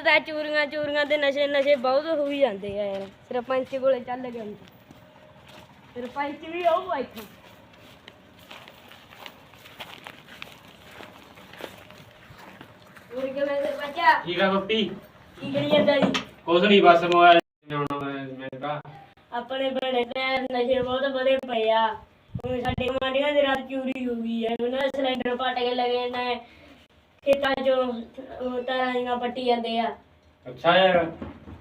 ਚੋਰੀਆਂ ਚੋਰੀਆਂ ਤੇ ਨਸ਼ੇ ਨਸ਼ੇ ਬਹੁਤ ਹੋਈ ਜਾਂਦੇ ਆ ਯਾਰ। ਸਰਪੰਚ ਕੋਲੇ ਚੱਲ ਗਏ ਤਾਂ। ਸਰਪੰਚ ਵੀ ਆਊ ਇੱਥੋਂ ਹੋਰ ਕਿਵੇਂ ਸਰਪੰਚਾ? ਠੀਕ ਆ ਬੱਪੀ ਕੀ ਕਰੀ ਜਾਂਦਾ ਜੀ? ਕੁਛ ਨਹੀਂ ਬਸ ਮੋਬਾਈਲ ਮੈਂ ਕਿਹਾ ਆਪਣੇ ਬੜੇ ਤੇ ਨਸ਼ੇ ਬਹੁਤ ਵਧੇ ਪਏ ਆ। ਹੁਣ ਸਾਡੇ ਗੁਆਂਢੀਆਂ ਦੇ ਰਾਤ ਚੋਰੀ ਹੋ ਗਈ ਹੈ। ਉਹਨਾਂ ਦੇ ਸਿਲੰਡਰ ਪਟ ਕੇ ਲਗੇ ਨੇ। ਖੇਤਾਂ ਚੋਂ ਤਾਰਾਂ ਜਿਹੀਆਂ ਪੱਟੀ ਜਾਂਦੇ ਆ। ਅੱਛਾ ਯਾਰ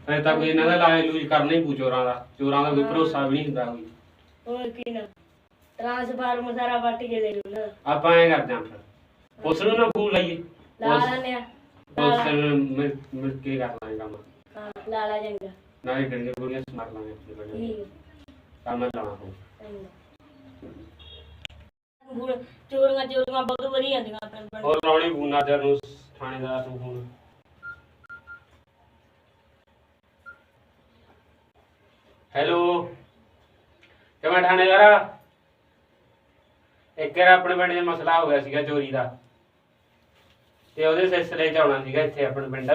ਫਿਰ ਤਾਂ ਕੋਈ ਇਹਨਾਂ ਦਾ ਲੂਜ ਕਰਨਾ ਹੀ ਪੂ ਚੋਰਾਂ ਦਾ। ਚੋਰਾਂ ਦਾ ਕੋਈ ਭਰੋਸਾ ਵੀ ਨਹੀਂ ਹੁੰਦਾ ਕੋਈ। ਹੋਰ ਕੀ ਨਾ। ਟ੍ਰਾਂਸਫਾਰਮ ਸਾਰਾ ਪੱਟ ਕੇ ਉਹਨਾਂ ਦਾ ਆਪਾਂ ਐਂ ਕਰਦੇ ਆਂ ਫਿਰ। ਪੁਲਿਸ ਨੂੰ ਨਾ ਫੋਨ ਲਾਈਏ। ਲਾ ਲੈਂਦੇ ਆ। ਪੁਲਿਸ ਨੂੰ ਮਿਲ ਮਿਲ ਕੇ ਕਰ ਲਾਂਗੇ ਕੰਮ। ਹਾਂ ਲਾ ਲਾ ਚੰਗਾ। ਨਾਲੇ ਡੰਡੇ ਗੋਲੀਆਂ ਸਮਾਰ ਲਾਂਗੇ। ਆਪਣੇ ਕੋਲ ਠੀਕ। ਕੰਮ ਲਾਣਾ ਹੋ ਚੰਗਾ ਹੁਣ ਚੋਰੀਆਂ ਚੋਰੀਆਂ ਬਹੁਤ ਵਧੀ ਜਾਂਦੀਆਂ ਆਪਣੇ ਪਿੰਡ ਹੋਰ ਰੌਣੀ ਬੂਨਾ ਤੇ ਨੂੰ ਥਾਣੇਦਾਰ ਨੂੰ ਫੋਨ ਹੈਲੋ। ਕਿਵੇਂ ਥਾਣੇਦਾਰ? ਇੱਕ ਵਾਰ ਆਪਣੇ ਪਿੰਡ 'ਚ ਮਸਲਾ ਹੋ ਗਿਆ ਸੀਗਾ ਚੋਰੀ ਦਾ। ਤੇ ਉਹਦੇ ਸਿਲਸਿਲੇ 'ਚ ਆਉਣਾ ਸੀਗਾ ਇੱਥੇ ਆਪਣੇ ਪਿੰਡ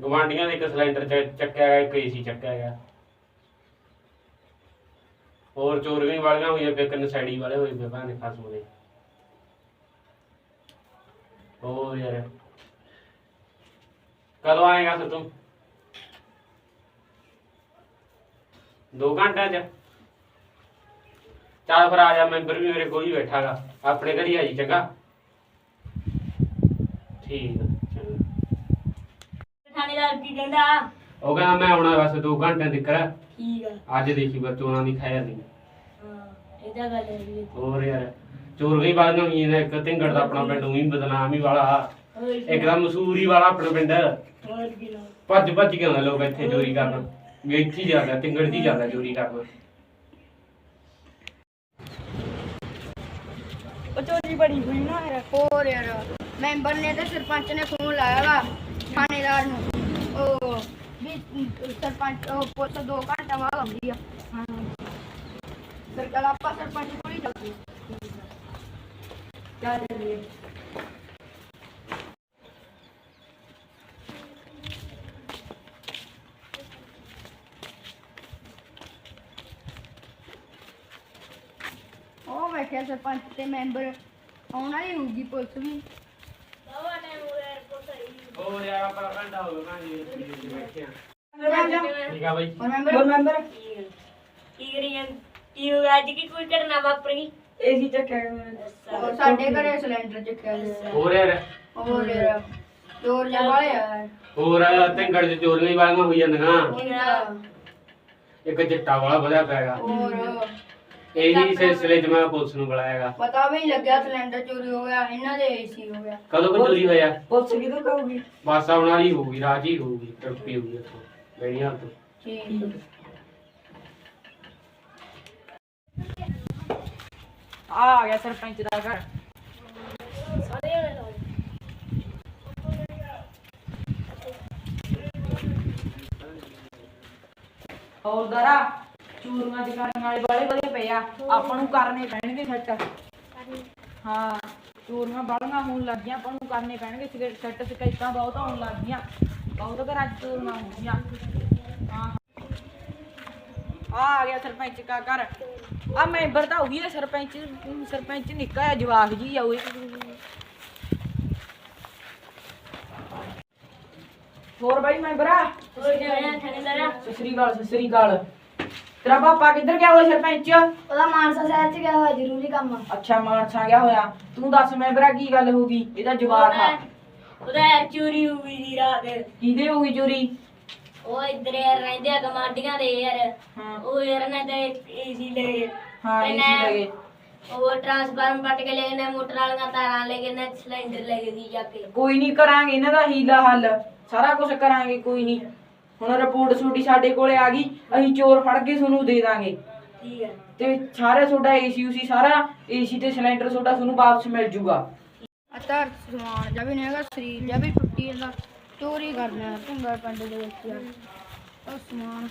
ਗਵਾਂਡੀਆਂ ਦੇ ਇੱਕ ਸਿਲੰਡਰ ਚ ਚੱਕਿਆ ਗਿਆ ਇੱਕ ਏਸੀ ਚੱਕਿਆ ਗਿਆ। ਹੋਰ ਚੋਰੀਆਂ ਵਾਲੀਆਂ ਹੋਈਆਂ ਪਏ ਕੰਨ ਵਾਲੇ ਹੋਏ ਪਏ ਭਾਣੇ ਫਸੂ ਦੇ ਹੋਰ ਯਾਰ। ਕਦੋਂ ਆਏਗਾ ਫਿਰ ਤੂੰ? ਦੋ ਘੰਟੇ ਚ। ਚੱਲ ਫਿਰ ਆ ਜਾ ਮੈਂਬਰ ਵੀ ਮੇਰੇ ਕੋਲ ਹੀ ਬੈਠਾਗਾ। ਆਪਣੇ ਘਰ ਹੀ ਆ ਜੀ ਚੰਗਾ? ਠੀਕ ਆ, ਚੰਗਾ। ਥਾਣੇਦਾਰ ਕੀ ਕਹਿੰਦਾ ਉਹ ਕਹਿੰਦਾ ਮੈਂ ਆਉਣਾ ਬਸ ਦੋ ਘੰਟਿਆਂ ਤੱਕ ਠੀਕ ਆ। ਅੱਜ ਦੇਖੀ ਬਸ ਚੋਰਾਂ ਦੀ ਖਾਇਆ ਨਹੀਂ। ਹਾਂ ਇਹਦਾ ਗੱਲ ਹੈ ਵੀ ਹੋਰ ਯਾਰ ਚੋਰ ਵੀ ਵਾਲੀਆਂ ਹੋਈਆਂ ਨੇ ਇੱਕ ਢਿੰਗੜ ਦਾ ਆਪਣਾ ਪਿੰਡ ਉਹੀ ਬਦਨਾਮ ਹੀ ਵਾਲਾ। ਹੋਰ ਕੀ। ਇੱਕ ਦਾ ਮਸੂਰੀ ਵਾਲਾ ਆਪਣਾ ਪਿੰਡ। ਭੱਜ ਭੱਜ ਕੇ ਆਉਂਦੇ ਲੋਕ ਇੱਥੇ ਚੋਰੀ ਕਰਨ। ਵੀ ਇੱਥੇ ਹੀ ਜਾਂਦਾ ਢਿੰਗੜ ਦੀ ਜਾਂਦਾ ਚੋਰੀ ਕਰਨ। ਉਹ ਚੋਰੀ ਬੜੀ ਹੋਈ ਨਾ ਯਾਰ ਹੋਰ ਯਾਰ। ਮੈਂਬਰ ਨੇ ਤੇ ਸਰਪੰਚ ਨੇ ਫੋਨ ਲਾਇਆ ਵਾ ਥਾਣੇਦਾਰ ਨੂੰ। ਉਹ ਵੀ ਸਰਪੰਚ ਪੁਲਿਸ ਦੋ ਘੰਟਾ ਬਾਅਦ ਆਉਂਦੀ ਆ। ਹਾਂ ਸਰਕਾਰ ਆਪਾਂ ਸਰਪੰਚ ਕੋਲ ਹੀ ਚੱਲਦੇ ਚੱਲ ਚੱਲੀਏ। ਉਹ ਬੈਠਿਆ ਸਰਪੰਚ ਤੇ ਮੈਂਬਰ, ਆਉਣਾ ਹੀ ਹੋਊਗੀ ਪੁਲਿਸ ਵੀ। ਬਾਵਾ ਟਾਈਮ ਹੋ ਹੋਰ ਯਾਰ ਆਪਣਾ ਘੰਟਾ ਹੋ ਗਿਆ ਠੀਕ ਆ ਬਾਈ। ਹੋਰ ਮੈਂਬਰ ਕੀ ਜਾਂ ਕੀ ਹੋ ਗਿਆ? ਅੱਜ ਕੀ ਕੋਈ ਘਟਨਾ ਵਾਪਰੀ? ਏਸੀ ਚੱਕਿਆ ਉਹ ਸਾਡੇ ਘਰੇ ਸਿਲੰਡਰ ਚੱਕਿਆ ਗਿਆ ਹੋਰ ਯਾਰ? ਹੋਰ ਯਾਰ ਚੋਰ ਜਿਹਾ ਵਾਲੇ ਆ ਹੋਰ ਢਿੰਗੜ ਚ ਚੋਰੀਆਂ ਵਾਲੀਆਂ ਹੋਈ ਜਾਂਦੀਆਂ। ਇੱਕ ਚਿੱਟਾ ਵਾਲਾ ਵਧਿਆ ਪੈਗਾ ਹੋਰ। ਇਹੀ ਸਿਲਸਿਲੇ 'ਚ ਮੈਂ ਪੁਲਿਸ ਨੂੰ ਬੁਲਾਇਆਗਾ ਪਤਾ ਵੀ ਨਹੀਂ ਲੱਗਿਆ ਸਿਲੰਡਰ ਚੋਰੀ ਹੋ ਗਿਆ ਇਹਨਾਂ ਦੇ ਏਸੀ ਹੋ ਗਿਆ। ਕਦੋਂ ਕੁ ਚੋਰੀ ਹੋਇਆ? ਪੁਲਿਸ ਕਿਦੋਂ ਕਹੂਗੀ ਬਸ ਆਉਣ ਵਾਲੀ ਹੋਊਗੀ ਰਾਜ ਹੀ ਹੋਊਗੀ ਟਰਪੀ ਹੋਊਗੀ ਇੱਥੋਂ ਬੜੀਆਂ ਤੋਂ ਠੀਕ। ਆ ਆ ਗਿਆ ਸਰਪੰਚ ਦਾ ਘਰ। ਹੋਰ ਦਰਾ? ਚੂਰੀਆਂ ਚਕਾਰੀਆਂ ਵਾਲੇ ਬੜੇ ਬੜੇ ਪਏ ਆ। ਆਪਾਂ ਨੂੰ ਕਰਨੇ ਪੈਣਗੇ ਸੈੱਟ। ਹਾਂ ਚੂਰੀਆਂ ਬਾਲੀਆਂ ਹੋਣ ਲੱਗ ਗਈਆਂ ਆਪਾਂ ਨੂੰ ਕਰਨੇ ਪੈਣਗੇ ਸਿਗਰਟ ਸੈੱਟ ਸਿਕੈਤਾਂ ਬਹੁਤ ਹੋਣ ਲੱਗ ਗਈਆਂ। ਬਹੁਤ ਘਰਾਂ 'ਚ ਚੂਰੀਆਂ ਹੋ ਗਈਆਂ। ਹਾਂ। ਆ ਆ ਗਿਆ ਸਰਪੰਚ ਦਾ ਘਰ। ਆ ਮੈਂਬਰ ਤਾਂ ਹੋ ਗਈ ਸਰਪੰਚ ਸਰਪੰਚ ਨਿੱਕਾ ਜਿਹਾ ਜਵਾਕ ਜੀ ਆ ਓਏ ਹੋਰ ਬਾਈ ਮੈਂਬਰਾ ਹੋਰ ਜਾਇਆ ਥਾਣੇਦਾਰਾ ਸਤਿ ਤੇਰਾ ਪਾਪਾ ਕਿੱਧਰ ਗਿਆ ਹੋਇਆ ਸਰਪੰਚ ਉਹਦਾ ਮਾਨਸਾ ਸ਼ਹਿਰ ਚ ਗਿਆ ਹੋਇਆ ਜ਼ਰੂਰੀ ਕੰਮ ਅੱਛਾ ਮਾਨਸਾ ਗਿਆ ਹੋਇਆ। ਤੂੰ ਦੱਸ ਮੈਂਬਰਾ ਕੀ ਗੱਲ ਹੋ ਗਈ? ਇਹਦਾ ਜਵਾਕ ਆ। ਉਹਦਾ ਯਾਰ ਚੋਰੀ ਹੋ ਗਈ ਸੀ ਰਾਤ। ਕਿਹਦੇ ਹੋ ਗਈ ਚੋਰੀ? ਉਹ ਇੱਧਰ ਯਾਰ ਰਹਿੰਦੇ ਆ ਗਮਾਂਡੀਆਂ ਦੇ ਯਾਰ। ਹਾਂ। ਉਹ ਯਾਰ ਨੇ ਤੇ ਏਸੀ ਲੈ ਗਏ। ਹਾਂ ਮੈਂ- ਲਗੇ ਉਹ ਟਰਾਂਸਫਾਰਮ ਪੱਟ ਕੇ ਲੈ ਗਏ ਨੇ ਮੋਟਰ ਵਾਲੀਆਂ ਤਾਰਾਂ ਲੈ ਗਏ ਨੇ ਸਿਲੰਡਰ ਲੈ ਗਏ ਸੀ ਜਾ ਕੇ। ਕੋਈ ਨਹੀਂ ਕਰਾਂਗੇ ਇਹਨਾਂ ਦਾ ਹੀਲਾ ਹੱਲ। ਸਾਰਾ ਕੁਝ ਕਰਾਂਗੇ ਕੋਈ ਨਹੀਂ। ਹੁਣ ਰਿਪੋਰਟ ਛੋਟੀ ਸਾਡੇ ਕੋਲੇ ਆ ਗਈ ਅਸੀਂ ਚੋਰ ਫੜ ਕੇ ਤੁਹਾਨੂੰ ਦੇ ਦਾਂਗੇ। ਠੀਕ ਹੈ। ਤੇ ਸਾਰੇ ਤੁਹਾਡਾ ਏਸੀ ਉਸੀ ਸਾਰਾ ਏਸੀ ਤੇ ਸਿਲੰਡਰ ਤੁਹਾਡਾ ਤੁਹਾਨੂੰ ਵਾਪਸ ਮਿਲ ਜੂਗਾ। ਅਤਰ ਸਮਾਨ ਜਾਂ ਵੀ ਨਹੀਂ ਹੈਗਾ ਸਰੀਰ ਜਾਂ ਵੀ ਟੁੱਟੀ ਜਾਂਦਾ ਚੋਰੀ ਕਰਨਾ ਭੁੰਗਾ ਪਿੰਡ ਦੇ ਵਿੱਚ ਯਾਰ ਉਹ ਸਮਾਨ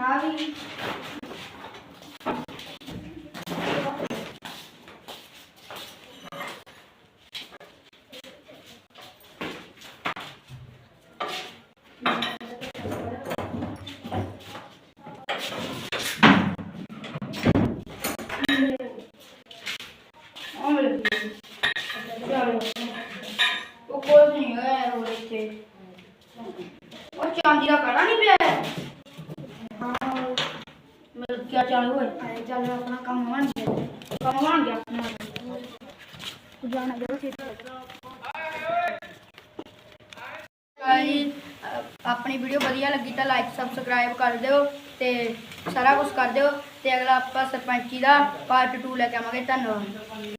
ਹੋਰ ਨਾ ਵੀ ਉਹ ਮਿਲ ਗਈ ਚਲੋ ਉਹ ਕੋਈ ਨਹੀਂ ਹੈ ਰੋਡ ਇੱਥੇ ਉਹ ਚਾਂਦੀ ਦਾ ਕੜਾ ਨਹੀਂ ਪਿਆ ਹੈ? ਹਾਂ ਮਿਲ ਗਿਆ ਚਾਲੂ ਹੋਏ ਚੱਲ ਆਪਣਾ ਕੰਮ ਬਣ ਗਿਆ। ਕੰਮ ਬਣ ਗਿਆ ਆਪਣਾ। ਤੂੰ ਜਾਣਾ ਜਰੂਰ ਸੀ ਆਪਣੀ ਵੀਡੀਓ ਵਧੀਆ ਲੱਗੀ ਤਾਂ ਲਾਈਕ ਸਬਸਕ੍ਰਾਈਬ ਕਰ ਦਿਓ ਤੇ ਸਾਰਾ ਕੁਝ ਕਰ ਦਿਓ ਤੇ ਅਗਲਾ ਆਪਾਂ ਸਰਪੰਚੀ ਦਾ ਪਾਰਟ 2 ਲੈ ਕੇ ਆਵਾਂਗੇ। ਧੰਨਵਾਦ।